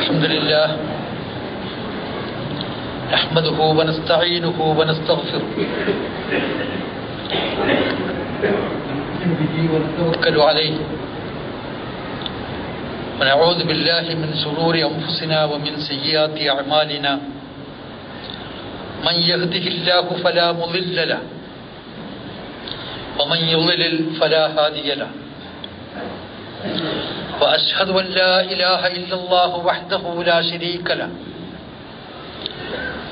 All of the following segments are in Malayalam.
الحمد لله نحمده ونستعينه ونستغفره ونتوكل عليه ونعوذ بالله من شرور أنفسنا ومن سيئات أعمالنا من يهده الله فلا مضل له ومن يضلل فلا هادي له وأشهد أن لا إله إلا الله وحده لا شريك له.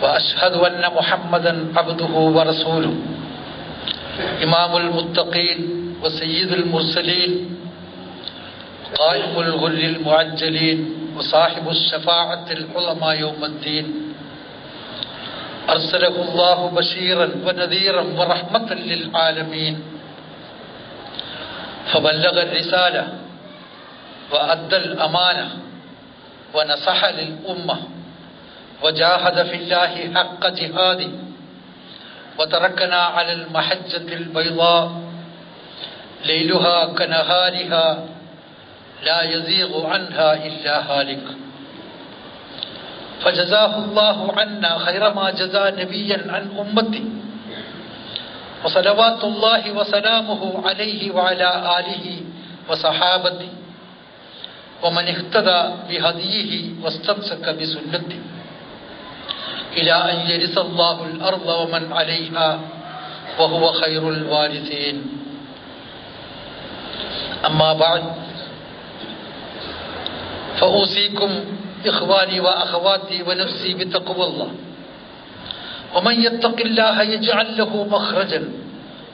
وأشهد أن محمدا عبده ورسوله. إمام المتقين وسيد المرسلين. قائم الغر المعجلين. وصاحب الشفاعة العظمى يوم الدين. أرسله الله بشيرا ونذيرا ورحمة للعالمين. فبلغ الرسالة وأدى الأمانة ونصح للأمة وجاهد في الله حق جهاده وتركنا على المحجة البيضاء ليلها كنهارها لا يزيغ عنها إلا هالك. فجزاه الله عنا خير ما جزى نبيا عن أمته. وصلوات الله وسلامه عليه وعلى آله وصحابته. ومن اهتدى بهديه واستمسك بسنته إلى أن يرث الله الأرض ومن عليها وهو خير الوارثين. أما بعد فأوصيكم إخواني وأخواتي ونفسي بتقوى الله. ومن يتق الله يجعل له مخرجا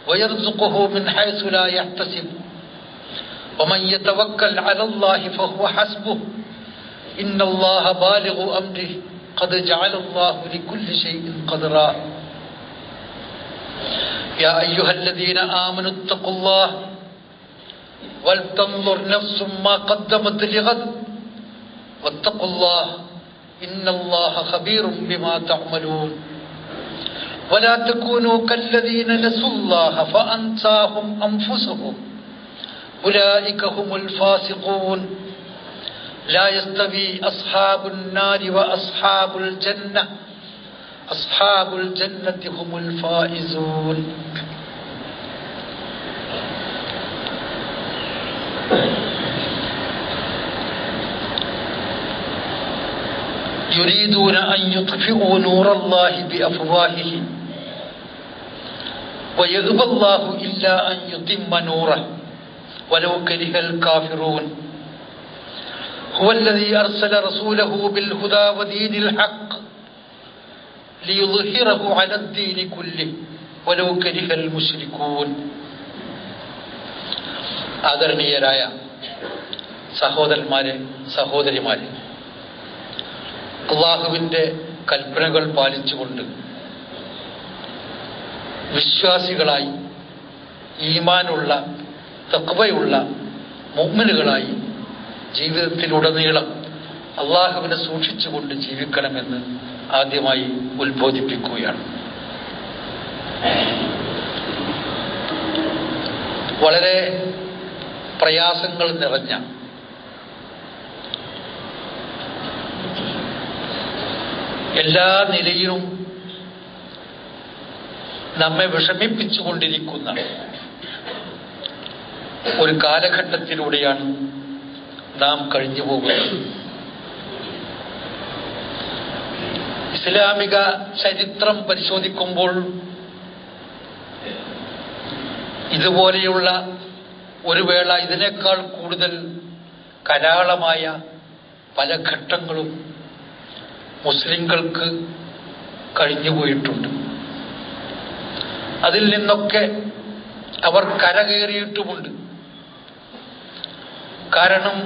ويرزقه من حيث لا يحتسب. ومن يتوكل على الله فهو حسبه. إن الله بالغ أمره. قد جعل الله لكل شيء قدرا. يا أيها الذين آمنوا اتقوا الله ولتنظر نفس ما قدمت لغد. واتقوا الله إن الله خبير بما تعملون. ولا تكونوا كالذين نسوا الله فأنساهم أنفسهم. أولئك هم الفاسقون. لا يستوي أصحاب النار وأصحاب الجنة. أصحاب الجنة هم الفائزون. يريدون أن يطفئوا نور الله بأفواههم. ويأبى الله إلا أن يتم نوره. ولو كره الكافرون هو الذي أرسل رسوله بالهدى ودين الحق ليظهره على الدين كله ولو كره المشركون ആദരണീയരായ സഹോദരന്മാരെ സഹോദരിമാരെ അള്ളാഹുവിൻ്റെ കൽപ്പനകൾ പാലിച്ചുകൊണ്ട് വിശ്വാസികളായി ഈമാനുള്ള തക്വയുള്ള മുമ്മലുകളായി ജീവിതത്തിലുടനീളം അള്ളാഹുവിനെ സൂക്ഷിച്ചുകൊണ്ട് ജീവിക്കണമെന്ന് ആദ്യമായി ഉത്ബോധിപ്പിക്കുകയാണ്. വളരെ പ്രയാസങ്ങൾ നിറഞ്ഞ എല്ലാ നിലയിലും നമ്മെ വിഷമിപ്പിച്ചുകൊണ്ടിരിക്കുന്ന ഒരു കാലഘട്ടത്തിലൂടെയാണ് നാം കഴിഞ്ഞു പോകുന്നത്. ഇസ്ലാമിക ചരിത്രം പരിശോധിക്കുമ്പോൾ ഇതുപോലെയുള്ള ഒരു വേള ഇതിനേക്കാൾ കൂടുതൽ കരാളമായ പല ഘട്ടങ്ങളും മുസ്ലിങ്ങൾക്ക് കഴിഞ്ഞുപോയിട്ടുണ്ട് അതിൽ നിന്നൊക്കെ അവർ കരകയറിയിട്ടുമുണ്ട്. കാരണം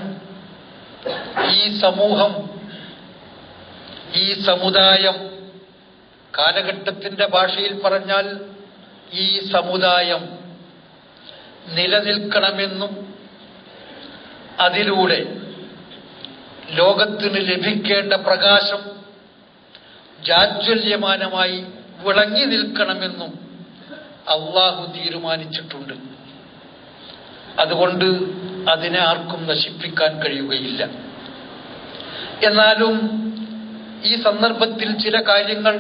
ഈ സമൂഹം ഈ സമുദായം കാലഘട്ടത്തിന്റെ ഭാഷയിൽ പറഞ്ഞാൽ ഈ സമുദായം നിലനിൽക്കണമെന്നും അതിലൂടെ ലോകത്തിന് ലഭിക്കേണ്ട പ്രകാശം ജാജ്വല്യമാനമായി വിളങ്ങി നിൽക്കണമെന്നും അള്ളാഹു തീരുമാനിച്ചിട്ടുണ്ട്. അതുകൊണ്ട് അതിനെ ആർക്കും നശിപ്പിക്കാൻ കഴിയുകയില്ല. എന്നാലും ഈ സന്ദർഭത്തിൽ ചില കാര്യങ്ങൾ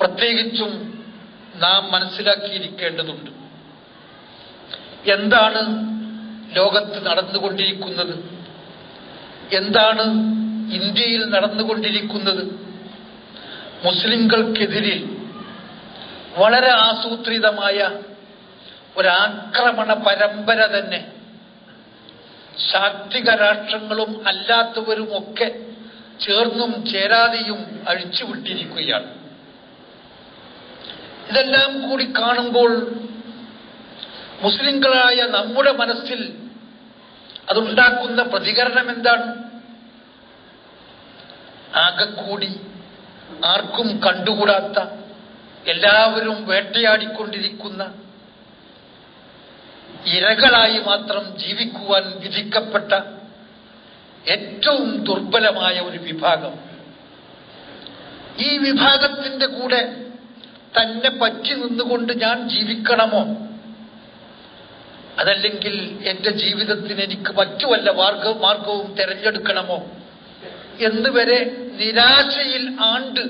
പ്രത്യേകിച്ചും നാം മനസ്സിലാക്കിയിരിക്കേണ്ടതുണ്ട്. എന്താണ് ലോകത്ത് നടന്നുകൊണ്ടിരിക്കുന്നത്? എന്താണ് ഇന്ത്യയിൽ നടന്നുകൊണ്ടിരിക്കുന്നത്? മുസ്ലിംകൾക്കെതിരിൽ വളരെ ആസൂത്രിതമായ ഒരാക്രമണ പരമ്പര തന്നെ ശാക്തിക രാഷ്ട്രങ്ങളും അല്ലാത്തവരുമൊക്കെ ചേർന്നും ചേരാതെയും അഴിച്ചുവിട്ടിരിക്കുകയാണ് ഇതെല്ലാം കൂടി കാണുമ്പോൾ മുസ്ലിങ്ങളായ നമ്മുടെ മനസ്സിൽ അതുണ്ടാക്കുന്ന പ്രതികരണം എന്താണ്? ആകെക്കൂടി ആർക്കും കണ്ടുകൂടാത്ത എല്ലാവരും വേട്ടയാടിക്കൊണ്ടിരിക്കുന്ന ഇരകളായി മാത്രം ജീവിക്കുവാൻ വിധിക്കപ്പെട്ട ഏറ്റവും ദുർബലമായ ഒരു വിഭാഗം. ഈ വിഭാഗത്തിന്റെ കൂടെ തന്നെ പറ്റി നിന്നുകൊണ്ട് ഞാൻ ജീവിക്കണമോ? അതല്ലെങ്കിൽ എന്റെ ജീവിതത്തിന് എനിക്ക് മറ്റു വല്ല മാർഗ മാർഗവും തിരഞ്ഞെടുക്കണമോ? എന്ന് വരെ നിരാശയിൽ ആണ്ട്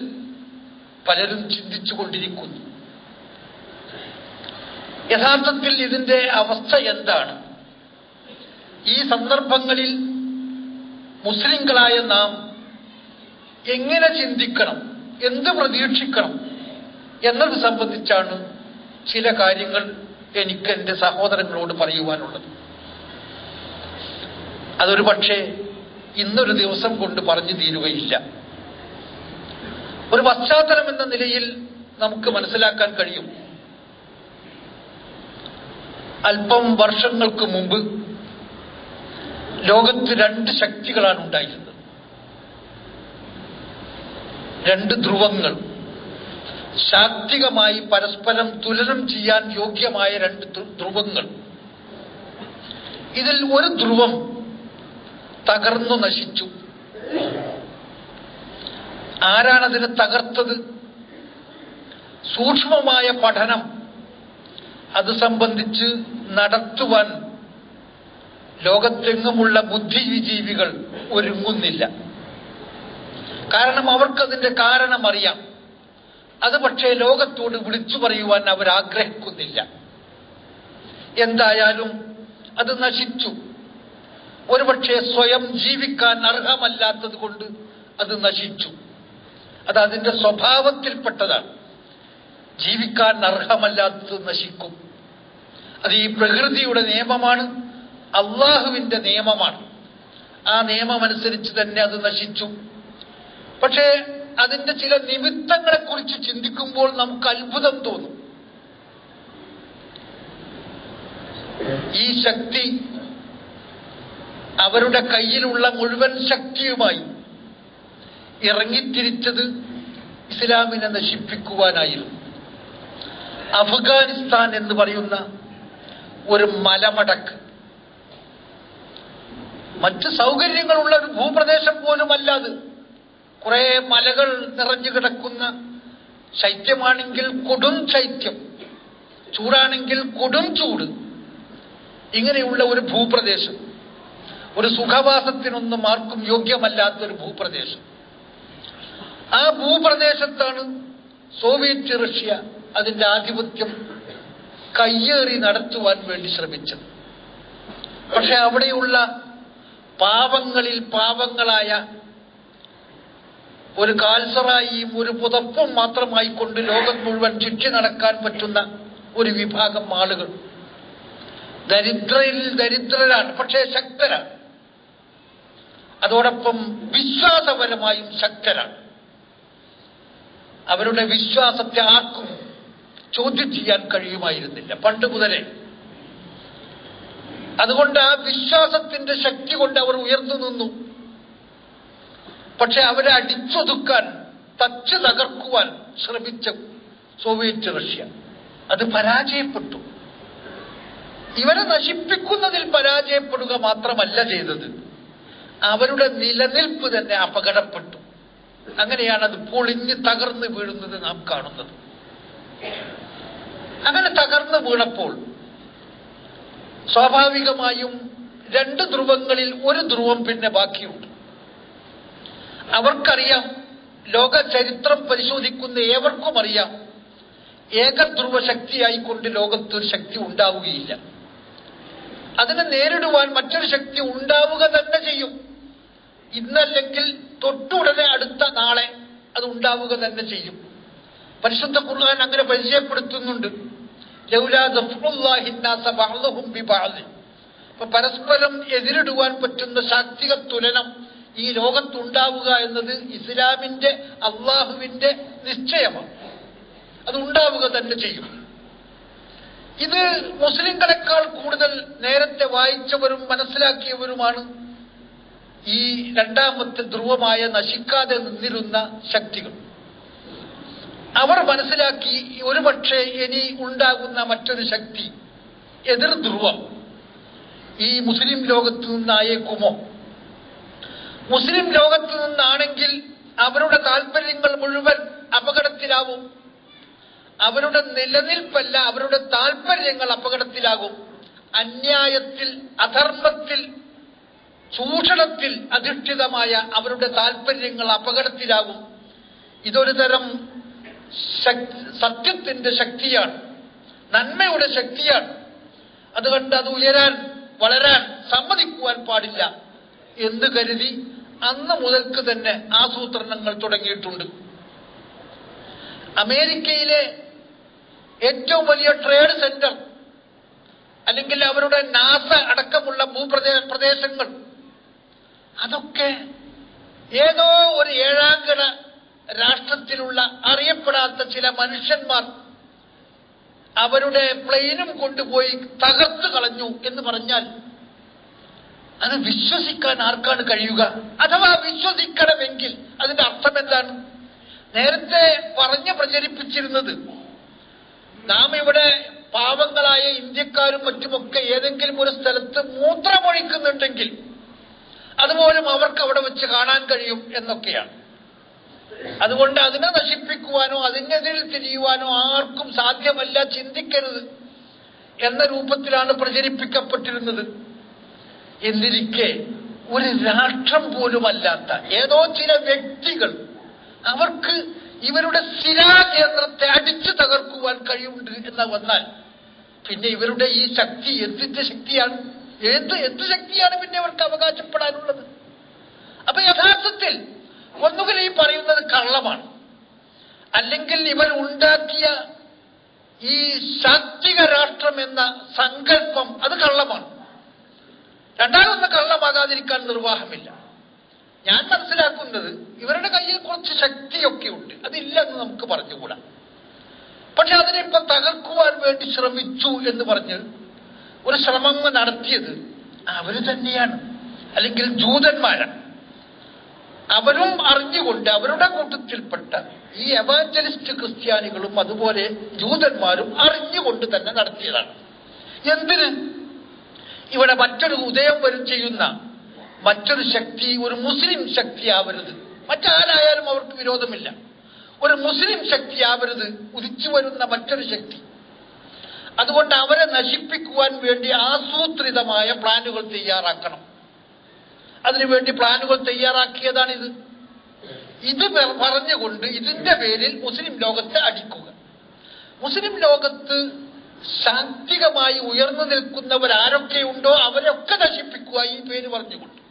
പലരും ചിന്തിച്ചുകൊണ്ടിരിക്കുന്നു. യഥാർത്ഥത്തിൽ ഇതിന്റെ അവസ്ഥ എന്താണ്? ഈ സന്ദർഭങ്ങളിൽ മുസ്ലിങ്ങളായ നാം എങ്ങനെ ചിന്തിക്കണം? എന്ത് പ്രതീക്ഷിക്കണം? എന്നത് സംബന്ധിച്ചാണ് ചില കാര്യങ്ങൾ എനിക്ക് എന്റെ സഹോദരങ്ങളോട് പറയുവാനുള്ളത്. അതൊരു പക്ഷേ ഇന്നൊരു ദിവസം കൊണ്ട് പറഞ്ഞു തീരുകയില്ല. ഒരു പശ്ചാത്തലം എന്ന നിലയിൽ നമുക്ക് മനസ്സിലാക്കാൻ കഴിയും. അല്പം വർഷങ്ങൾക്ക് മുമ്പ് ലോകത്ത് രണ്ട് ശക്തികളാണ് ഉണ്ടായിരുന്നത്. രണ്ട് ധ്രുവങ്ങൾ. ശാക്തികമായി പരസ്പരം തുലനം ചെയ്യാൻ യോഗ്യമായ രണ്ട് ധ്രുവങ്ങൾ. ഇതിൽ ഒരു ധ്രുവം തകർന്നു നശിച്ചു. ആരാണതിനെ തകർത്തത്? സൂക്ഷ്മമായ പഠനം. അത് സംബന്ധിച്ച് നടത്തുവാൻ ലോകത്തെങ്ങുമുള്ള ബുദ്ധിജീവികൾ ഒരുങ്ങുന്നില്ല. കാരണം അവർക്കതിന്റെ കാരണം അറിയാം അത് പക്ഷേ ലോകത്തോട് വിളിച്ചു പറയുവാൻ അവർ ആഗ്രഹിക്കുന്നില്ല എന്തായാലും അത് നശിച്ചു. ഒരുപക്ഷെ സ്വയം ജീവിക്കാൻ അർഹമല്ലാത്തത് കൊണ്ട് അത് നശിച്ചു. അത് അതിന്റെ സ്വഭാവത്തിൽപ്പെട്ടതാണ്. ജീവിക്കാൻ അർഹമല്ലാത്തത് നശിക്കും. അത് ഈ പ്രകൃതിയുടെ നിയമമാണ്. അള്ളാഹുവിന്റെ നിയമമാണ്. ആ നിയമമനുസരിച്ച് തന്നെ അത് നശിച്ചു. പക്ഷേ അതിന്റെ ചില നിമിത്തങ്ങളെ കുറിച്ച് ചിന്തിക്കുമ്പോൾ നമുക്ക് അത്ഭുതം തോന്നും. ഈ ശക്തി അവരുടെ കയ്യിലുള്ള മുഴുവൻ ശക്തിയുമായി ഇറങ്ങിത്തിരിച്ചത് ഇസ്ലാമിനെ നശിപ്പിക്കുവാനായിരുന്നു. അഫ്ഗാനിസ്ഥാൻ എന്ന് പറയുന്ന ഒരു മലമടക്ക്. മറ്റ് സൗകര്യങ്ങളുള്ള ഒരു ഭൂപ്രദേശം പോലുമല്ല അത്. കുറെ മലകൾ നിറഞ്ഞു കിടക്കുന്ന ശൈത്യമാണെങ്കിൽ കൊടും ശൈത്യം ചൂടാണെങ്കിൽ കൊടും ചൂട്. ഇങ്ങനെയുള്ള ഒരു ഭൂപ്രദേശം. ഒരു സുഖവാസത്തിനൊന്നും ആർക്കും യോഗ്യമല്ലാത്ത ഒരു ഭൂപ്രദേശം. ആ ഭൂപ്രദേശത്താണ് സോവിയറ്റ് റഷ്യ അതിന്റെ ആധിപത്യം കയ്യേറി നടത്തുവാൻ വേണ്ടി ശ്രമിച്ചത്. പക്ഷെ അവിടെയുള്ള പാവങ്ങളിൽ പാവങ്ങളായ ഒരു കാൽസറായിയും ഒരു പുതപ്പും മാത്രമായി കൊണ്ട് ലോകം മുഴുവൻ ചുറ്റി നടക്കാൻ പറ്റുന്ന ഒരു വിഭാഗം ആളുകൾ. ദരിദ്രയിൽ ദരിദ്രരാണ് പക്ഷേ ശക്തരാണ്. അതോടൊപ്പം വിശ്വാസപരമായും ശക്തരാണ്. അവരുടെ വിശ്വാസത്തെ ആർക്കും ചോദ്യം ചെയ്യാൻ കഴിയുമായിരുന്നില്ല പണ്ട് മുതലേ. അതുകൊണ്ട് ആ വിശ്വാസത്തിന്റെ ശക്തി കൊണ്ട് അവർ ഉയർന്നു നിന്നു. പക്ഷെ അവരെ അടിച്ചൊതുക്കാൻ തച്ച് തകർക്കുവാൻ ശ്രമിച്ച സോവിയറ്റ് റഷ്യ. അത് പരാജയപ്പെട്ടു. ഇവരെ നശിപ്പിക്കുന്നതിൽ പരാജയപ്പെടുക മാത്രമല്ല ചെയ്തത്. അവരുടെ നിലനിൽപ്പ് തന്നെ അപകടപ്പെട്ടു. അങ്ങനെയാണ് അത് പൊളിഞ്ഞ് തകർന്ന് വീഴുന്നത് നാം കാണുന്നത്. അങ്ങനെ തകർന്നു വീണപ്പോൾ സ്വാഭാവികമായും രണ്ട് ധ്രുവങ്ങളിൽ ഒരു ധ്രുവം പിന്നെ ബാക്കിയുണ്ട്. അവർക്കറിയാം ലോക ചരിത്രം പരിശോധിക്കുന്ന ഏവർക്കും അറിയാം ഏകധ്രുവ ശക്തിയായിക്കൊണ്ട് ലോകത്ത് ഒരു ശക്തി ഉണ്ടാവുകയില്ല. അതിനെ നേരിടുവാൻ മറ്റൊരു ശക്തി ഉണ്ടാവുക തന്നെ ചെയ്യും. ഇന്നല്ലെങ്കിൽ തൊട്ടുടനെ അടുത്ത നാളെ അത് ഉണ്ടാവുക തന്നെ ചെയ്യും. പരിശുദ്ധ ഖുർആൻ അങ്ങനെ പരിചയപ്പെടുത്തുന്നുണ്ട്. പരസ്പരം എതിരിടുവാൻ പറ്റുന്ന ശാക്തിക തുലനം ഈ ലോകത്തുണ്ടാവുക എന്നത് ഇസ്ലാമിന്റെ അള്ളാഹുവിന്റെ നിശ്ചയമാണ്. അത് ഉണ്ടാവുക തന്നെ ചെയ്യും. ഇത് മുസ്ലിങ്ങളെക്കാൾ കൂടുതൽ നേരത്തെ വായിച്ചവരും മനസ്സിലാക്കിയവരുമാണ് ഈ രണ്ടാമത്തെ ധ്രുവമായ നശിക്കാതെ നിന്നിരുന്ന ശക്തികൾ. അവർ മനസ്സിലാക്കി ഒരുപക്ഷെ ഇനി ഉണ്ടാകുന്ന മറ്റൊരു ശക്തി എതിർ ധ്രുവം. ഈ മുസ്ലിം ലോകത്തു നിന്നായേക്കുമോ? മുസ്ലിം ലോകത്തു നിന്നാണെങ്കിൽ അവരുടെ താല്പര്യങ്ങൾ മുഴുവൻ അപകടത്തിലാവും. അവരുടെ നിലനിൽപ്പല്ല അവരുടെ താല്പര്യങ്ങൾ അപകടത്തിലാകും. അന്യായത്തിൽ അധർമ്മത്തിൽ ചൂഷണത്തിൽ അധിഷ്ഠിതമായ അവരുടെ താല്പര്യങ്ങൾ അപകടത്തിലാകും. ഇതൊരു തരം സത്യത്തിന്റെ ശക്തിയാണ്. നന്മയുടെ ശക്തിയാണ്. അതുകൊണ്ട് അത് ഉയരാൻ വളരാൻ സമ്മതിക്കുവാൻ പാടില്ല എന്ന് കരുതി അന്ന് മുതൽക്ക് തന്നെ ആസൂത്രണങ്ങൾ തുടങ്ങിയിട്ടുണ്ട്. അമേരിക്കയിലെ ഏറ്റവും വലിയ ട്രേഡ് സെന്റർ അല്ലെങ്കിൽ അവരുടെ നാസ അടക്കമുള്ള ഭൂപ്രദേ പ്രദേശങ്ങൾ അതൊക്കെ ഏതോ ഒരു ഏഴാംകിട രാഷ്ട്രത്തിലുള്ള അറിയപ്പെടാത്ത ചില മനുഷ്യന്മാർ അവരുടെ പ്ലെയിനും കൊണ്ടുപോയി തകർത്തു കളഞ്ഞു എന്ന് പറഞ്ഞാൽ അത് വിശ്വസിക്കാൻ ആർക്കാണ് കഴിയുക? അഥവാ വിശ്വസിക്കണമെങ്കിൽ അതിന്റെ അർത്ഥം എന്താണ്? നേരത്തെ പറഞ്ഞ് പ്രചരിപ്പിച്ചിരുന്നത് നാം ഇവിടെ പാവങ്ങളായ ഇന്ത്യക്കാരും മറ്റുമൊക്കെ ഏതെങ്കിലും ഒരു സ്ഥലത്ത് മൂത്രമൊഴിക്കുന്നുണ്ടെങ്കിൽ അതുപോലും അവർക്ക് അവിടെ വെച്ച് കാണാൻ കഴിയും എന്നൊക്കെയാണ്. അതുകൊണ്ട് അതിനെ നശിപ്പിക്കുവാനോ അതിനെതിരിൽ തിരിയുവാനോ ആർക്കും സാധ്യമല്ല ചിന്തിക്കരുത് എന്ന രൂപത്തിലാണ് പ്രചരിപ്പിക്കപ്പെട്ടിരുന്നത്. എന്നിരിക്കെ ഒരു രാഷ്ട്രം പോലുമല്ലാത്ത ഏതോ ചില വ്യക്തികൾ അവർക്ക് ഇവരുടെ സ്ഥിരാകേന്ദ്രത്തെ അടിച്ചു തകർക്കുവാൻ കഴിയുണ്ട് എന്ന് വന്നാൽ പിന്നെ ഇവരുടെ ഈ ശക്തി എന്തിന്റെ ശക്തിയാണ്? എന്ത് എന്ത് ശക്തിയാണ് പിന്നെ അവർക്ക് അവകാശപ്പെടാനുള്ളത്? അപ്പൊ യഥാർത്ഥത്തിൽ ഒന്നുകിൽ ഈ പറയുന്നത് കള്ളമാണ്. അല്ലെങ്കിൽ ഇവർ ഉണ്ടാക്കിയ ഈ ശാക്തിക രാഷ്ട്രം എന്ന സങ്കല്പം അത് കള്ളമാണ്. രണ്ടാമത്തെ കള്ളമാകാതിരിക്കാൻ നിർവാഹമില്ല. ഞാൻ മനസ്സിലാക്കുന്നത് ഇവരുടെ കയ്യിൽ കുറച്ച് ശക്തിയൊക്കെ ഉണ്ട് അതില്ല എന്ന് നമുക്ക് പറഞ്ഞുകൂടാ. പക്ഷെ അതിനെ ഇപ്പൊ തകർക്കുവാൻ വേണ്ടി ശ്രമിച്ചു എന്ന് പറഞ്ഞ് ഒരു ശ്രമം നടത്തിയത് അവർ തന്നെയാണ്. അല്ലെങ്കിൽ ജൂതന്മാരാണ്. അവരും അറിഞ്ഞുകൊണ്ട് അവരുടെ കൂട്ടത്തിൽപ്പെട്ട ഈ എവാഞ്ചലിസ്റ്റ് ക്രിസ്ത്യാനികളും അതുപോലെ ജൂതന്മാരും അറിഞ്ഞുകൊണ്ട് തന്നെ നടത്തിയതാണ്. എന്തിന്? ഇവിടെ മറ്റൊരു ഉദയം വരും ചെയ്യുന്ന മറ്റൊരു ശക്തി ഒരു മുസ്ലിം ശക്തി ആവരുത് മറ്റാരായാലും അവർക്ക് വിരോധമില്ല. ഒരു മുസ്ലിം ശക്തി ആവരുത് ഉദിച്ചു വരുന്ന മറ്റൊരു ശക്തി. അതുകൊണ്ട് അവരെ നശിപ്പിക്കുവാൻ വേണ്ടി ആസൂത്രിതമായ പ്ലാനുകൾ തയ്യാറാക്കണം. അതിനുവേണ്ടി പ്ലാനുകൾ തയ്യാറാക്കിയതാണിത്. ഇത് പറഞ്ഞുകൊണ്ട് ഇതിന്റെ പേരിൽ മുസ്ലിം ലോകത്തെ അടിക്കുക. മുസ്ലിം ലോകത്ത് ശാന്തികമായി ഉയർന്നു നിൽക്കുന്നവരാരൊക്കെയുണ്ടോ അവരൊക്കെ നശിപ്പിക്കുക ഈ പേര് പറഞ്ഞുകൊണ്ട്.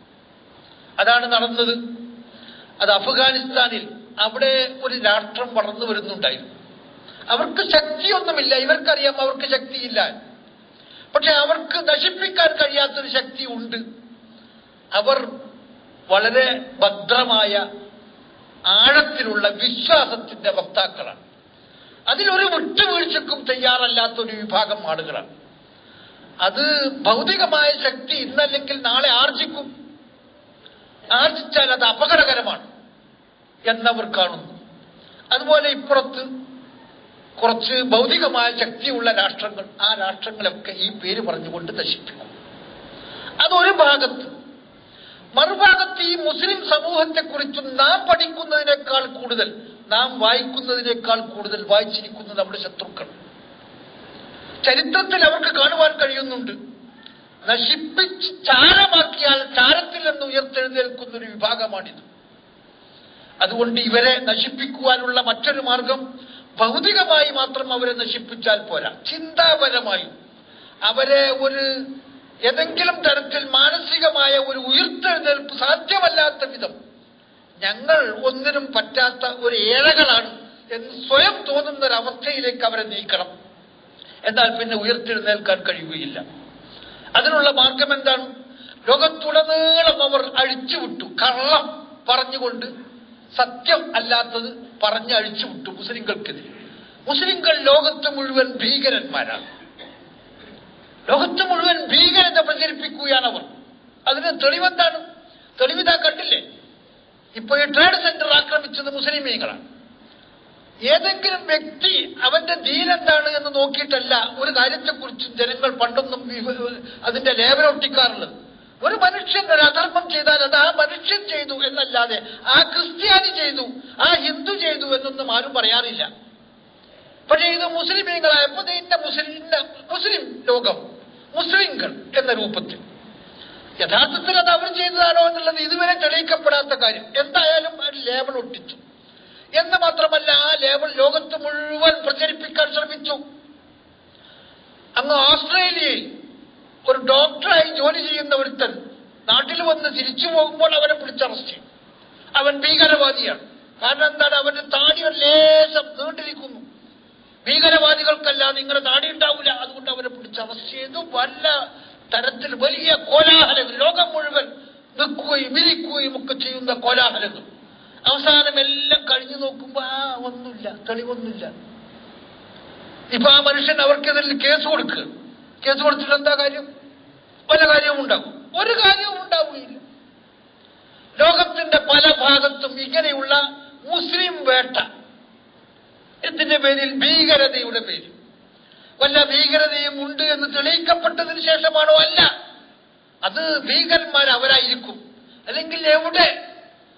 അതാണ് നടന്നത്. അത് അഫ്ഗാനിസ്ഥാനിൽ അവിടെ ഒരു രാഷ്ട്രം വളർന്നു വരുന്നുണ്ടായിരുന്നു. അവർക്ക് ശക്തിയൊന്നുമില്ല. ഇവർക്കറിയാം അവർക്ക് ശക്തിയില്ല. പക്ഷെ അവർക്ക് നശിപ്പിക്കാൻ കഴിയാത്തൊരു ശക്തി ഉണ്ട് അവർ വളരെ ഭദ്രമായ ആഴത്തിലുള്ള വിശ്വാസത്തിന്റെ വക്താക്കളാണ്. അതിലൊരു വിട്ടുവീഴ്ചക്കും തയ്യാറല്ലാത്ത ഒരു വിഭാഗം ആളുകളാണ്. അത് ഭൗതികമായ ശക്തി ഇന്നല്ലെങ്കിൽ നാളെ ആർജിക്കും. ആർജിച്ചാൽ അത് അപകടകരമാണ് എന്നവർ കാണുന്നു. അതുപോലെ ഇപ്പുറത്ത് കുറച്ച് ഭൗതികമായ ശക്തിയുള്ള രാഷ്ട്രങ്ങൾ ആ രാഷ്ട്രങ്ങളൊക്കെ ഈ പേര് പറഞ്ഞുകൊണ്ട് നശിപ്പിക്കും അതൊരു ഭാഗത്ത് മറുഭാഗത്ത് ഈ മുസ്ലിം സമൂഹത്തെക്കുറിച്ച് നാം പഠിക്കുന്നതിനേക്കാൾ കൂടുതൽ നാം വായിക്കുന്നതിനേക്കാൾ കൂടുതൽ വായിച്ചിരിക്കുന്നത് നമ്മുടെ ശത്രുക്കൾ. ചരിത്രത്തിൽ അവർക്ക് കാണുവാൻ കഴിയുന്നുണ്ട്. നശിപ്പിച്ച് ചാരമാക്കിയാൽ ചാരത്തിൽ നിന്ന് ഉയർത്തെഴുന്നേൽക്കുന്ന ഒരു വിഭാഗമാണിത്. അതുകൊണ്ട് ഇവരെ നശിപ്പിക്കുവാനുള്ള മറ്റൊരു മാർഗം ഭൗതികമായി മാത്രം അവരെ നശിപ്പിച്ചാൽ പോരാ. ചിന്താപരമായി അവരെ ഒരു ഏതെങ്കിലും തരത്തിൽ മാനസികമായ ഒരു ഉയർത്തെഴുന്നേൽപ്പ് സാധ്യമല്ലാത്ത വിധം ഞങ്ങൾ ഒന്നിനും പറ്റാത്ത ഒരു ഏഴകളാണ് എന്ന് സ്വയം തോന്നുന്ന ഒരു അവസ്ഥയിലേക്ക് അവരെ നീക്കണം. എന്നാൽ പിന്നെ ഉയർത്തെഴുന്നേൽക്കാൻ കഴിയുകയില്ല. അതിനുള്ള മാർഗം എന്താണ്? ലോകത്തുടനീളം അവർ അഴിച്ചുവിട്ടു. കള്ളം പറഞ്ഞുകൊണ്ട് സത്യം അല്ലാത്തത് പറഞ്ഞ് അഴിച്ചുവിട്ടു മുസ്ലിങ്ങൾക്കെതിരെ മുസ്ലിങ്ങൾ ലോകത്ത് മുഴുവൻ ഭീകരന്മാരാണ്. ലോകത്ത് മുഴുവൻ ഭീകരത പ്രചരിപ്പിക്കുകയാണ് അവർ. അതിന് തെളിവെന്താണ്? തെളിവിതാ കണ്ടില്ലേ? ഇപ്പോൾ ഈ ട്രേഡ് സെന്റർ ആക്രമിച്ചത് മുസ്ലിമീങ്ങളാണ്. ഏതെങ്കിലും വ്യക്തി അവന്റെ ദീനെന്താണ് എന്ന് നോക്കിയിട്ടല്ല ഒരു കാര്യത്തെക്കുറിച്ച് ജനങ്ങൾ പണ്ടൊന്നും അതിന്റെ ലേവനൊട്ടിക്കാറുള്ളത് ഒരു മനുഷ്യൻ ഒരു അധർമ്മം ചെയ്താൽ അത് ആ മനുഷ്യൻ ചെയ്തു എന്നല്ലാതെ ആ ക്രിസ്ത്യാനി ചെയ്തു ആ ഹിന്ദു ചെയ്തു എന്നൊന്നും ആരും പറയാറില്ല. പക്ഷേ ഇത് മുസ്ലിമീങ്ങളായപ്പോൾ ഇന്ന മുസ്ലിം മുസ്ലിം ലോകം മുസ്ലിങ്ങൾ എന്ന രൂപത്തിൽ. യഥാർത്ഥത്തിൽ അത് അവർ ചെയ്തതാണോ എന്നുള്ളത് ഇതുവരെ തെളിയിക്കപ്പെടാത്ത കാര്യം. എന്തായാലും ഒരു ലേബൽ ഒട്ടിച്ചു. എന്ന് മാത്രമല്ല ആ ലേബൽ ലോകത്ത് മുഴുവൻ പ്രചരിപ്പിക്കാൻ ശ്രമിച്ചു. അങ്ങ് ഓസ്ട്രേലിയയിൽ ഒരു ഡോക്ടറായി ജോലി ചെയ്യുന്ന ഒരുത്തൻ നാട്ടിൽ വന്ന് തിരിച്ചു പോകുമ്പോൾ അവനെ പിടിച്ച് അറസ്റ്റ് ചെയ്യും അവൻ ഭീകരവാദിയാണ്. കാരണം എന്താണ്? അവന്റെ താടി ഒരു ലേശം നീണ്ടിരിക്കുന്നു. ഭീകരവാദികൾക്കല്ല നിങ്ങളുടെ നാടി ഉണ്ടാവില്ല അതുകൊണ്ട് അവരെ പിടിച്ച് അറസ്റ്റ് ചെയ്തു. വല്ല തരത്തിൽ വലിയ കോലാഹലങ്ങൾ ലോകം മുഴുവൻ നിൽക്കുകയും വിരിക്കുകയും ഒക്കെ ചെയ്യുന്ന കോലാഹലങ്ങൾ. അവസാനം എല്ലാം കഴിഞ്ഞു നോക്കുമ്പോ ആ ഒന്നുമില്ല തെളിവൊന്നുമില്ല. ഇപ്പൊ ആ മനുഷ്യൻ അവർക്കെതിരിൽ കേസ് കൊടുക്കുക കേസ് കൊടുത്തിട്ട് എന്താ കാര്യം? പല കാര്യവും ഉണ്ടാകും ഒരു കാര്യവും ഉണ്ടാവുകയില്ല. ലോകത്തിന്റെ പല ഭാഗത്തും ഇങ്ങനെയുള്ള മുസ്ലിം വേട്ട ഇതിന്റെ പേരിൽ ഭീകരതയുടെ പേര്. വല്ല ഭീകരതയും ഉണ്ട് എന്ന് തെളിയിക്കപ്പെട്ടതിന് ശേഷമാണോ? അല്ല. അത് ഭീകരന്മാർ അവരായിരിക്കും. അല്ലെങ്കിൽ എവിടെ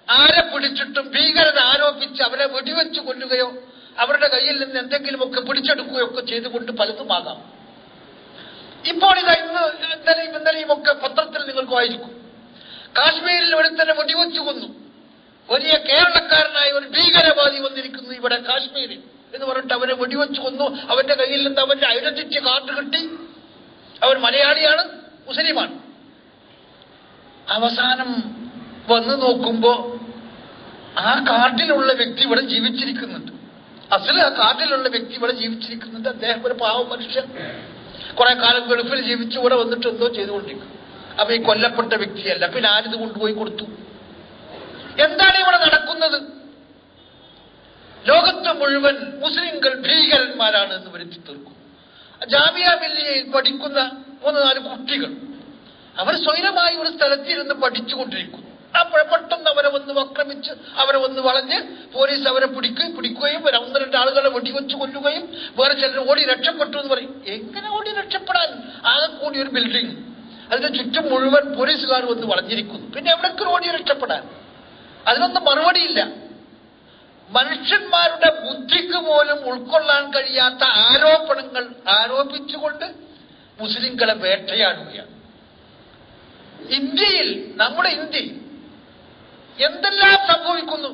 ആരെ പിടിച്ചിട്ടും ഭീകരത ആരോപിച്ച് അവരെ വെടിവെച്ച് കൊല്ലുകയോ അവരുടെ കയ്യിൽ നിന്ന് എന്തെങ്കിലുമൊക്കെ പിടിച്ചെടുക്കുകയോ ഒക്കെ ചെയ്തുകൊണ്ട് പലതുമാകാം. ഇപ്പോൾ ഇതാ ഇന്ന് ഇന്നലെയും ഇന്നലെയും ഒക്കെ പത്രത്തിൽ നിങ്ങൾക്ക് വായിക്കും. കാശ്മീരിൽ ഒരുത്തനെ വെടിവെച്ചു കൊന്നു. വലിയ കേരളക്കാരനായ ഒരു ഭീകരവാദി വന്നിരിക്കുന്നു ഇവിടെ കാശ്മീരിൽ. എന്ന് പറഞ്ഞിട്ട് അവനെ വെടിവെച്ചു കൊന്നു. അവന്റെ കയ്യിൽ നിന്ന് അവന്റെ ഐഡന്റിറ്റി കാർഡ് കിട്ടി. അവൻ മലയാളിയാണ് മുസ്ലിമാണ്. അവസാനം വന്നു നോക്കുമ്പോ ആ കാർഡിലുള്ള വ്യക്തി ഇവിടെ ജീവിച്ചിരിക്കുന്നുണ്ട്. അസൽ ആ കാർഡിലുള്ള വ്യക്തി ഇവിടെ ജീവിച്ചിരിക്കുന്നുണ്ട്. അദ്ദേഹം ഒരു പാവ മനുഷ്യൻ. കുറെ കാലം ഗൾഫിൽ ജീവിച്ചു ഇവിടെ വന്നിട്ട് എന്തോ ചെയ്തുകൊണ്ടിരിക്കും അപ്പൊ ഈ കൊല്ലപ്പെട്ട വ്യക്തിയല്ല. പിന്നെ ആരിത് കൊണ്ടുപോയി കൊടുത്തു? എന്താണ് ഇവിടെ നടക്കുന്നത്? ലോകത്ത് മുഴുവൻ മുസ്ലിംകൾ ഭീകരന്മാരാണ് എന്ന് വരുത്തി തീർക്കും. ജാമിയ മില്ലിയയിൽ പഠിക്കുന്ന മൂന്ന് നാല് കുട്ടികൾ അവർ സ്വൈരമായി ഒരു സ്ഥലത്തിരുന്ന് പഠിച്ചുകൊണ്ടിരിക്കുന്നു. അപ്പോൾ പെട്ടെന്ന് അവരെ ഒന്ന് ആക്രമിച്ച് അവരെ ഒന്ന് വളഞ്ഞ് പോലീസ് അവരെ പിടിക്കുകയും പിടിക്കുകയും ഒരു ഒന്ന് രണ്ട് ആളുകളെ വെടിവെച്ച് കൊല്ലുകയും വേറെ ചിലർ ഓടി രക്ഷപ്പെട്ടു എന്ന് പറയും. എങ്ങനെ ഓടി രക്ഷപ്പെടാൻ? ആകെ കൂടി ഒരു ബിൽഡിംഗ് അതിന്റെ ചുറ്റും മുഴുവൻ പോലീസുകാർ വന്ന് വളഞ്ഞിരിക്കുന്നു. പിന്നെ എവിടേക്കും ഓടി രക്ഷപ്പെടാൻ? അതിനൊന്നും മറുപടിയില്ല. മനുഷ്യന്മാരുടെ ബുദ്ധിക്ക് പോലും ഉൾക്കൊള്ളാൻ കഴിയാത്ത ആരോപണങ്ങൾ ആരോപിച്ചുകൊണ്ട് മുസ്ലിംകളെ വേട്ടയാടുകയാണ്. ഇന്ത്യയിൽ നമ്മുടെ ഇന്ത്യയിൽ എന്തെല്ലാം സംഭവിക്കുന്നു?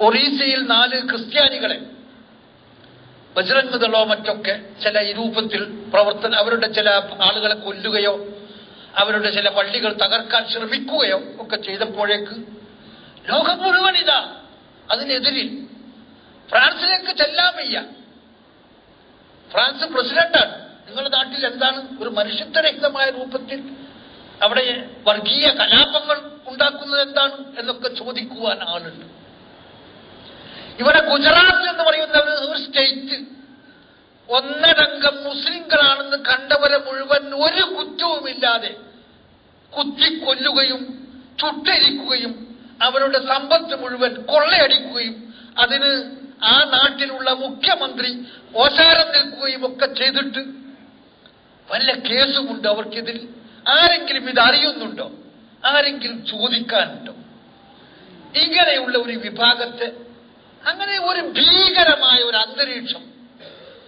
ഒറീസയിൽ നാല് ക്രിസ്ത്യാനികളെ ബജ്രംഗതളോ മറ്റൊക്കെ ചില രൂപത്തിൽ പ്രവർത്തന അവരുടെ ചില ആളുകളെ കൊല്ലുകയോ അവരുടെ ചില പള്ളികൾ തകർക്കാൻ ശ്രമിക്കുകയോ ഒക്കെ ചെയ്തപ്പോഴേക്ക് ലോകം മുഴുവൻ ഇതാ അതിനെതിരിൽ ഫ്രാൻസിലേക്ക് ചെല്ലാൻ വയ്യ. ഫ്രാൻസ് പ്രസിഡന്റാണ്. നിങ്ങളുടെ നാട്ടിൽ എന്താണ് ഒരു മനുഷ്യത്വരഹിതമായ രൂപത്തിൽ അവിടെ വർഗീയ കലാപങ്ങൾ ഉണ്ടാക്കുന്നത് എന്താണ് എന്നൊക്കെ ചോദിക്കുവാൻ ആളുണ്ട്. ഇവിടെ ഗുജറാത്ത് എന്ന് പറയുന്ന ഒരു സ്റ്റേറ്റ് ഒന്നടങ്കം മുസ്ലിങ്ങളാണെന്ന് കണ്ടവരെ മുഴുവൻ ഒരു കുറ്റവുമില്ലാതെ കുത്തിക്കൊല്ലുകയും ചുട്ടരിക്കുകയും അവരുടെ സമ്പത്ത് മുഴുവൻ കൊള്ളയടിക്കുകയും അതിന് ആ നാട്ടിലുള്ള മുഖ്യമന്ത്രി ഓശാരം നിൽക്കുകയും ഒക്കെ ചെയ്തിട്ട് വല്ല കേസുമുണ്ട് അവർക്കിതിൽ ആരെങ്കിലും ഇത് അറിയുന്നുണ്ടോ? ആരെങ്കിലും ചോദിക്കാനുണ്ടോ? ഇങ്ങനെയുള്ള ഒരു വിഭാഗത്തെ അങ്ങനെ ഒരു ഭീകരമായ ഒരു അന്തരീക്ഷം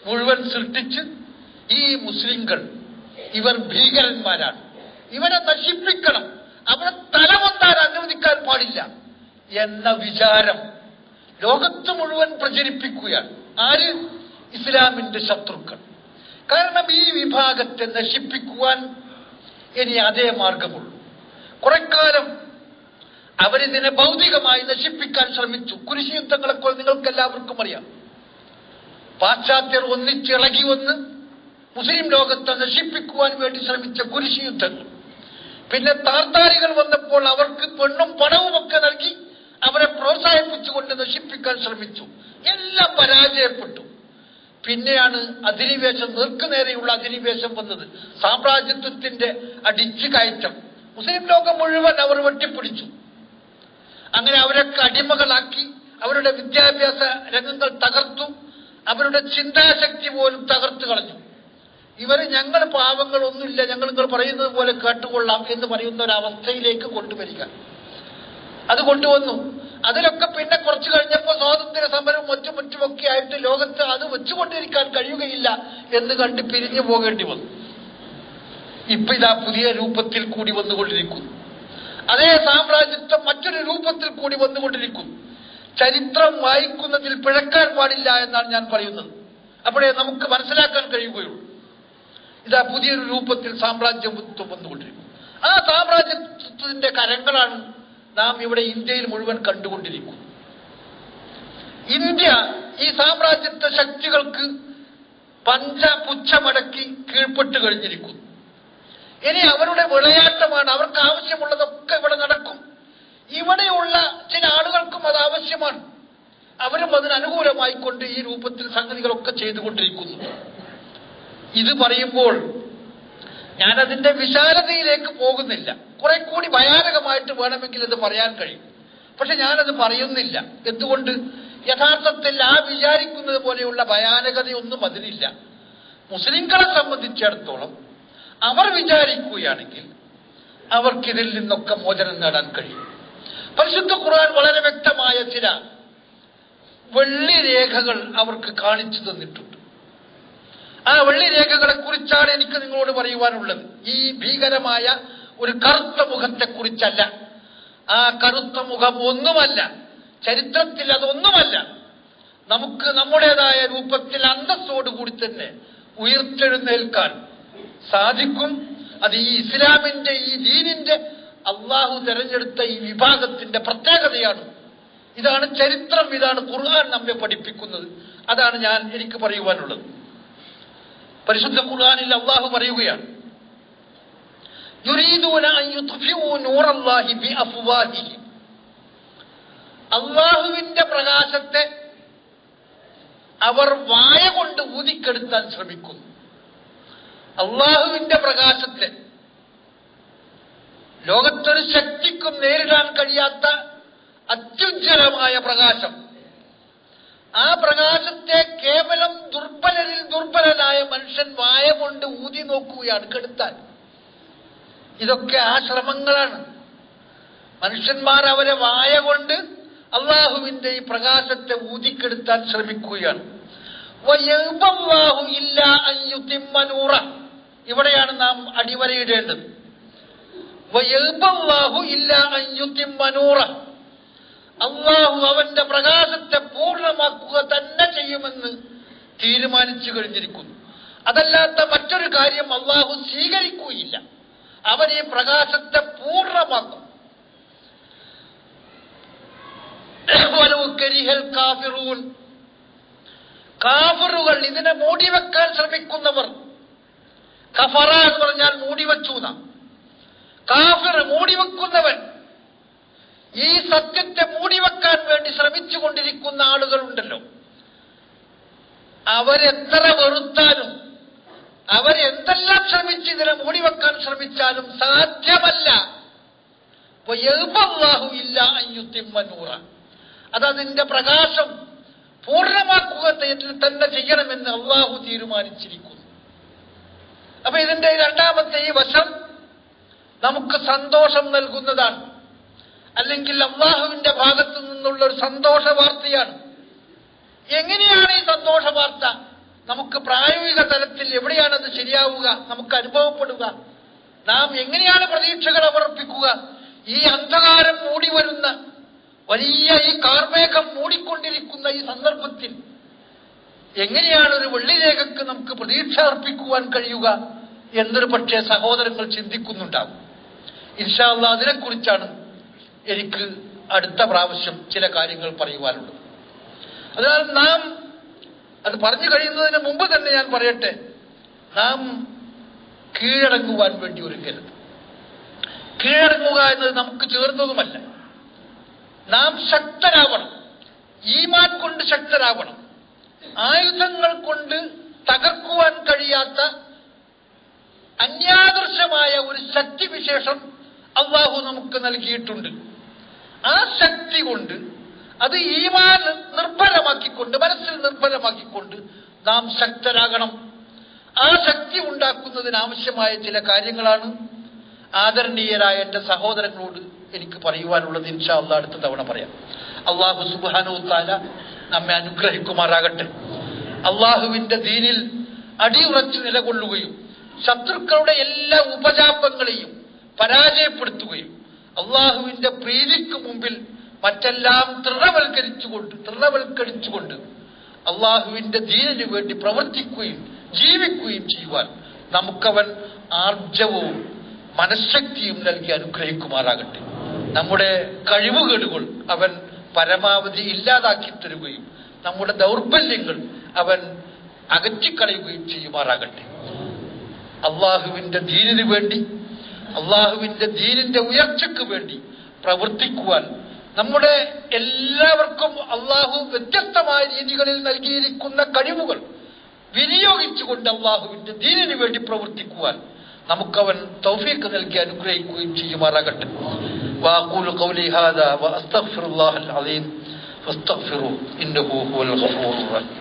മുഴുവൻ സൃഷ്ടിച്ച് ഈ മുസ്ലിങ്ങൾ ഇവർ ഭീകരന്മാരാണ്. ഇവരെ നശിപ്പിക്കണം. അവരെ തലമൊന്താൻ അനുവദിക്കാൻ പാടില്ല എന്ന വിചാരം ലോകത്ത് മുഴുവൻ പ്രചരിപ്പിക്കുകയാണ്. ആര്? ഇസ്ലാമിന്റെ ശത്രുക്കൾ. കാരണം ഈ വിഭാഗത്തെ നശിപ്പിക്കുവാൻ ഇനി അതേ മാർഗമുള്ളൂ. കുറെക്കാലം അവരിതിനെ ഭൗതികമായി നശിപ്പിക്കാൻ ശ്രമിച്ചു. കുരിശി യുദ്ധങ്ങളെപ്പോൾ നിങ്ങൾക്ക് എല്ലാവർക്കും അറിയാം. പാശ്ചാത്യർ ഒന്നിച്ചിളകി വന്ന് മുസ്ലിം ലോകത്തെ നശിപ്പിക്കുവാൻ വേണ്ടി ശ്രമിച്ച കുരിശി യുദ്ധങ്ങൾ. പിന്നെ താർത്താരികൾ വന്നപ്പോൾ അവർക്ക് പെണ്ണും പണവും ഒക്കെ നൽകി അവരെ പ്രോത്സാഹിപ്പിച്ചുകൊണ്ട് നശിപ്പിക്കാൻ ശ്രമിച്ചു. എല്ലാം പരാജയപ്പെട്ടു. പിന്നെയാണ് അധിനിവേശം നേർക്കുനേരെയുള്ള അധിനിവേശം വന്നത്. സാമ്രാജ്യത്വത്തിന്റെ അടിച്ചു കയറ്റം. മുസ്ലിം ലോകം മുഴുവൻ അവർ വെട്ടിപ്പിടിച്ചു. അങ്ങനെ അവരൊക്കെ അടിമകളാക്കി അവരുടെ വിദ്യാഭ്യാസ രംഗങ്ങൾ തകർത്തു. അവരുടെ ചിന്താശക്തി പോലും തകർത്തു കളഞ്ഞു. ഇവർ ഞങ്ങൾ പാവങ്ങളൊന്നുമില്ല ഞങ്ങൾ നിങ്ങൾ പറയുന്നത് പോലെ കേട്ടുകൊള്ളാം എന്ന് പറയുന്ന ഒരവസ്ഥയിലേക്ക് കൊണ്ടുവരിക. അത് കൊണ്ടുവന്നു. അതിലൊക്കെ പിന്നെ കുറച്ചു കഴിഞ്ഞപ്പോൾ സ്വാതന്ത്ര്യ സമരവും മറ്റും മറ്റുമൊക്കെ ആയിട്ട് ലോകത്ത് അത് വെച്ചുകൊണ്ടിരിക്കാൻ കഴിയുകയില്ല എന്ന് കണ്ട് പിരിഞ്ഞു പോകേണ്ടി വന്നു. ഇപ്പൊ ഇതാ പുതിയ രൂപത്തിൽ കൂടി വന്നുകൊണ്ടിരിക്കുന്നു. അതേ സാമ്രാജ്യത്വം മറ്റൊരു രൂപത്തിൽ കൂടി വന്നുകൊണ്ടിരിക്കുന്നു. ചരിത്രം വായിക്കുന്നതിൽ പിഴക്കാൻ പാടില്ല എന്നാണ് ഞാൻ പറയുന്നത്. അപ്പോഴേ നമുക്ക് മനസ്സിലാക്കാൻ കഴിയുകയുള്ളൂ. ഇതാ പുതിയൊരു രൂപത്തിൽ സാമ്രാജ്യത്വം വന്നുകൊണ്ടിരിക്കും ആ സാമ്രാജ്യത്വത്തിന്റെ കരങ്ങളാണ് നാം ഇവിടെ ഇന്ത്യയിൽ മുഴുവൻ കണ്ടുകൊണ്ടിരിക്കുന്നു ഇന്ത്യ ഈ സാമ്രാജ്യത്വ ശക്തികൾക്ക് പഞ്ചപുച്ഛമടക്കി കീഴ്പ്പെട്ട് കഴിഞ്ഞിരിക്കുന്നു. ഇനി അവരുടെ വിളയാട്ടമാണ് അവർക്ക് ആവശ്യമുള്ളതൊക്കെ ഇവിടെ നടക്കും. ഇവിടെയുള്ള ചില ആളുകൾക്കും അത് ആവശ്യമാണ്. അവരും അതിനനുകൂലമായിക്കൊണ്ട് ഈ രൂപത്തിൽ സംഗതികളൊക്കെ ചെയ്തുകൊണ്ടിരിക്കുന്നു. ഇത് പറയുമ്പോൾ ഞാനതിന്റെ വിശാലതയിലേക്ക് പോകുന്നില്ല. കുറെ കൂടി ഭയാനകമായിട്ട് വേണമെങ്കിൽ ഇത് പറയാൻ കഴിയും. പക്ഷെ ഞാനത് പറയുന്നില്ല. എന്തുകൊണ്ട്? യഥാർത്ഥത്തിൽ ആ വിചാരിക്കുന്നത് പോലെയുള്ള ഭയാനകതയൊന്നും അതിനില്ല. മുസ്ലിങ്ങളെ സംബന്ധിച്ചിടത്തോളം അവർ വിചാരിക്കുകയാണെങ്കിൽ അവർക്കിതിൽ നിന്നൊക്കെ മോചനം നേടാൻ കഴിയും. പരിശുദ്ധ ഖുർആൻ വളരെ വ്യക്തമായ ചില വെള്ളി രേഖകൾ അവർക്ക് കാണിച്ചു തന്നിട്ടുണ്ട്. ആ വെള്ളി രേഖകളെ കുറിച്ചാണ് എനിക്ക് നിങ്ങളോട് പറയുവാനുള്ളത്. ഈ ഭീകരമായ ഒരു കറുത്ത മുഖത്തെ കുറിച്ചല്ല. ആ കറുത്ത മുഖം ഒന്നുമല്ല. ചരിത്രത്തിൽ അതൊന്നുമല്ല. നമുക്ക് നമ്മുടേതായ രൂപത്തിൽ അന്തസ്സോടുകൂടി തന്നെ ഉയർത്തെഴുന്നേൽക്കാൻ സാധിക്കും. അത് ഈ ഇസ്ലാമിന്റെ ഈ ദീനിന്റെ അള്ളാഹു തെരഞ്ഞെടുത്ത ഈ വിഭാഗത്തിന്റെ പ്രത്യേകതയാണ്. ഇതാണ് ചരിത്രം ഇതാണ് ഖുർആൻ നമ്മെ പഠിപ്പിക്കുന്നത്. അതാണ് ഞാൻ എനിക്ക് പറയുവാനുള്ളത്. പരിശുദ്ധ ഖുർആനിൽ അള്ളാഹു പറയുകയാണ്. അള്ളാഹുവിന്റെ പ്രകാശത്തെ അവർ വായ കൊണ്ട് ഊതിക്കെടുത്താൻ ശ്രമിക്കുന്നു. അള്ളാഹുവിന്റെ പ്രകാശത്തെ ലോകത്തൊരു ശക്തിക്കും നേരിടാൻ കഴിയാത്ത അത്യുജ്വലമായ പ്രകാശം ആ പ്രകാശത്തെ കേവലം ദുർബലരിൽ ദുർബലനായ മനുഷ്യൻ വായ കൊണ്ട് ഊതി നോക്കുകയാണ് കെടുത്താൻ ഇതൊക്കെ ആ ശ്രമങ്ങളാണ് മനുഷ്യന്മാർ അവരെ വായ കൊണ്ട് അള്ളാഹുവിന്റെ ഈ പ്രകാശത്തെ ഊതിക്കെടുത്താൻ ശ്രമിക്കുകയാണ്. ഇവിടെയാണ് നാം അടിവരയിടേണ്ടത്. അള്ളാഹു അവന്റെ പ്രകാശത്തെ പൂർണമാക്കുക തന്നെ ചെയ്യുമെന്ന് തീരുമാനിച്ചു കഴിഞ്ഞിരിക്കുന്നു അതല്ലാത്ത മറ്റൊരു കാര്യം അള്ളാഹു സ്വീകരിക്കുകയില്ല അവൻ ഈ പ്രകാശത്തെ പൂർണമാക്കും കാഫിറൂൻ. കാഫിറുകൾ ഇതിനെ മൂടിവെക്കാൻ ശ്രമിക്കുന്നവർ കഫറ എന്ന് പറഞ്ഞാൽ മൂടിവെച്ചു. കാഫിർ മൂടിവെക്കുന്നവൻ ഈ സത്യത്തെ മൂടിവെക്കാൻ വേണ്ടി ശ്രമിച്ചുകൊണ്ടിരിക്കുന്ന ആളുകളുണ്ടല്ലോ. അവരെത്ര വെറുത്താലും അവരെന്തെല്ലാം ശ്രമിച്ച് ഇതിനെ മൂടിവെക്കാൻ ശ്രമിച്ചാലും സാധ്യമല്ല. വയബ്ബല്ലാഹു ഇല്ലാ അൻ യുതിമ്മ നൂറ. അതതിന്റെ പ്രകാശം പൂർണമാക്കുക തന്നെ ചെയ്യണമെന്ന് അള്ളാഹു തീരുമാനിച്ചിരിക്കുന്നു. അപ്പൊ ഇതിന്റെ രണ്ടാമത്തെ ഈ വശം നമുക്ക് സന്തോഷം നൽകുന്നതാണ്. അല്ലെങ്കിൽ അള്ളാഹുവിന്റെ ഭാഗത്തു നിന്നുള്ള ഒരു സന്തോഷ വാർത്തയാണ്. എങ്ങനെയാണ് ഈ സന്തോഷ വാർത്ത? നമുക്ക് പ്രായോഗിക തലത്തിൽ എവിടെയാണ് അത് ശരിയാവുക? നമുക്ക് അനുഭവപ്പെടുക. നാം എങ്ങനെയാണ് പ്രതീക്ഷകൾ അവർപ്പിക്കുക ഈ അന്ധകാരം മൂടി വരുന്ന വലിയ ഈ കാർമേഘം മൂടിക്കൊണ്ടിരിക്കുന്ന ഈ സന്ദർഭത്തിൽ എങ്ങനെയാണ് ഒരു വെള്ളിരേഖക്ക് നമുക്ക് പ്രതീക്ഷ അർപ്പിക്കുവാൻ കഴിയുക എന്നൊരു പക്ഷേ സഹോദരങ്ങൾ ചിന്തിക്കുന്നുണ്ടാവും. ഇൻഷാല്ല അതിനെക്കുറിച്ചാണ് എനിക്ക് അടുത്ത പ്രാവശ്യം ചില കാര്യങ്ങൾ പറയുവാനുണ്ട്. അതിനാൽ നാം അത് പറഞ്ഞു കഴിയുന്നതിന് മുമ്പ് തന്നെ ഞാൻ പറയട്ടെ നാം കീഴടങ്ങുവാൻ വേണ്ടി ഒരുക്കരുത്. കീഴടങ്ങുക എന്നത് നമുക്ക് ചേർന്നതുമല്ല. നാം ശക്തരാവണം. ഈമാൻ കൊണ്ട് ശക്തരാവണം. ആയുധങ്ങൾ കൊണ്ട് തകർക്കുവാൻ കഴിയാത്ത അന്യാദർശമായ ഒരു ശക്തിവിശേഷം അള്ളാഹു നമുക്ക് നൽകിയിട്ടുണ്ട്. ആ ശക്തി കൊണ്ട് അത് ഈമാൻ നിർഭരമാക്കിക്കൊണ്ട് മനസ്സിൽ നിർഭരമാക്കിക്കൊണ്ട് നാം ശക്തരാകണം. ആ ശക്തി ഉണ്ടാക്കുന്നതിന് ആവശ്യമായ ചില കാര്യങ്ങളാണ് ആദരണീയരായ എന്റെ സഹോദരങ്ങളോട് എനിക്ക് പറയുവാനുള്ളത്. ഇൻഷാ അള്ളാഹ് അടുത്ത തവണ പറയാം. അള്ളാഹു സുബാനു താല നമ്മെ അനുഗ്രഹിക്കുമാറാകട്ടെ. അള്ളാഹുവിന്റെ ദീനിൽ അടിയുറച്ച് നിലകൊള്ളുകയും ശത്രുക്കളുടെ എല്ലാ ഉപജാപങ്ങളെയും പരാജയപ്പെടുത്തുകയും അള്ളാഹുവിന്റെ പ്രീതിക്ക് മുമ്പിൽ മറ്റെല്ലാം തൃണവൽക്കരിച്ചുകൊണ്ട് തൃണവൽക്കരിച്ചുകൊണ്ട് അള്ളാഹുവിന്റെ ദീനിനു വേണ്ടി പ്രവർത്തിക്കുകയും ജീവിക്കുകയും ചെയ്യുവാൻ നമുക്കവൻ ആർജവവും മനഃശക്തിയും നൽകി അനുഗ്രഹിക്കുമാറാകട്ടെ. നമ്മുടെ കഴിവുകേടുകൾ അവൻ പരമാവധി ഇല്ലാതാക്കി തരുകയും നമ്മുടെ ദൗർബല്യങ്ങൾ അവൻ അകറ്റിക്കളയുകയും ചെയ്യുമാറാകട്ടെ. അള്ളാഹുവിന്റെ ദീനിനു വേണ്ടി അള്ളാഹുവിന്റെ ദീനിന്റെ ഉയർച്ചയ്ക്ക് വേണ്ടി പ്രവർത്തിക്കുവാൻ നമ്മുടെ എല്ലാവർക്കും അള്ളാഹു വ്യത്യസ്തമായ രീതികളിൽ നൽകിയിരിക്കുന്ന കഴിവുകൾ വിനിയോഗിച്ചുകൊണ്ട് അള്ളാഹുവിന്റെ ദീനിനു വേണ്ടി പ്രവർത്തിക്കുവാൻ നമുക്കവൻ തൗഫീഖ് നൽകി അനുഗ്രഹിക്കുകയും ചെയ്യുമാറാകട്ടെ واقول قولي هذا واستغفر الله العظيم فاستغفروه انه هو الغفور الرحيم